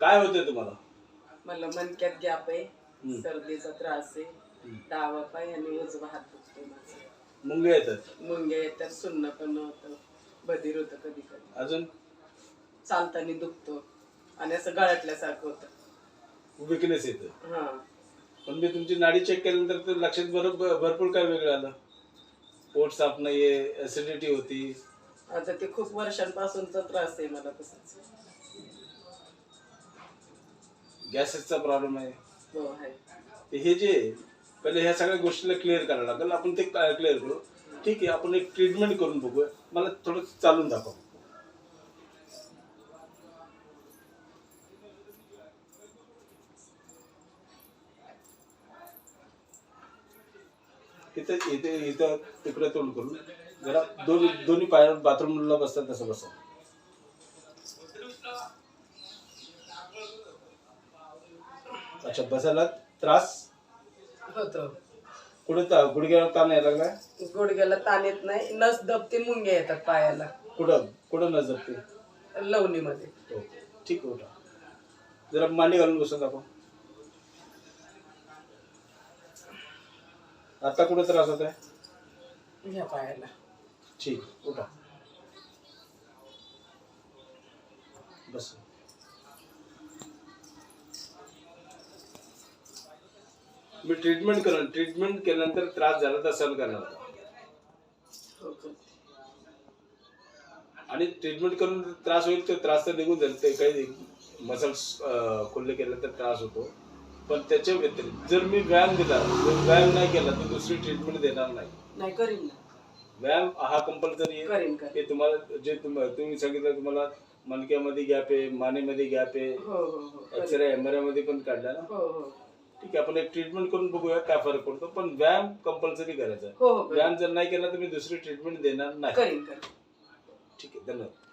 काय होतंय तुम्हाला? मला मनक्यात गॅप आहे. सर्दीचा त्रास आहे. डावा पाय आणि उजवा हात दुखतोय माझा. मुंगे येतात? मुंग्या येतात सुन्न पण होतं. बधीर होतं कधी कधी अजून? चालताना दुखतो. आणि असं गळ्यातल्यासारखं होतं. विकनेस येतं. हा. पण मी तुमची नाडी चेक केल्यानंतर ते लक्षात बरोबर भरपूर काय वेगळं आलं. पोट साफ नाहीये ऍसिडिटी होती. आता ते खूप वर्षांपासूनचा त्रास आहे मला तसंच. गॅसेसचा प्रॉब्लेम आहे. हो ते हे जे पहिले ह्या सगळ्या गोष्टीला क्लिअर करावं लागेल. आपण ते क्लिअर करू. ठीक आहे आपण एक ट्रीटमेंट करून बघूया. मला थोडं चालून दाखव. इथं इथे इथं तिकडे तोंड करून. जरा दोन दोन्ही पायावर बाथरूमला बसतात तसं बसा. अच्छा बसायला त्रास? होतो. कुठे ता- गुडघ्यावर ताण यायला लागलाय? गुडघ्याला ताण येत नाही. नस दबते मुंग्या येतात पायाला. कुठं कुठं नजर ते लवणीमध्ये. हो ठीक आहे उठा. जरा मांडी घालून बसून आपण. आता कुठं त्रास होत आहे ह्या पायाला. ठीक उठा. बस. मी ट्रीटमेंट करेन ट्रीटमेंट केल्यानंतर त्रास झाला तर सहन करणार होता हो? आणि ट्रीटमेंट करून त्रास होईल तो त्रास तर निघून जाईल. ते काही मसल्स खुल्ले केले तर त्रास होतो. पण त्याच्या व्यतिरिक्त जर मी व्यायाम दिला जर व्यायाम नाही केला तर दुसरी ट्रीटमेंट देणार नाही. करीन व्यायाम हा कंपल्सरी आहे. हे तुम्हाला जे तुम- तुम्ही सांगितलं तुम्हाला मणक्यामध्ये गॅप आहे मानेमध्ये गॅप आहे. हो हो हो. करीन. एक्सरे एमआरआयमध्ये पण काढला ना? हो हो. ठीक आहे आपण एक ट्रीटमेंट करून बघूया काय फरक पडतो. पण व्यायाम कंपल्सरी करायचा. हो हो व्यायाम जर नाही केला तर मी दुसरी ट्रीटमेंट देणार नाही. करीन करीन. ठीक आहे धन्यवाद.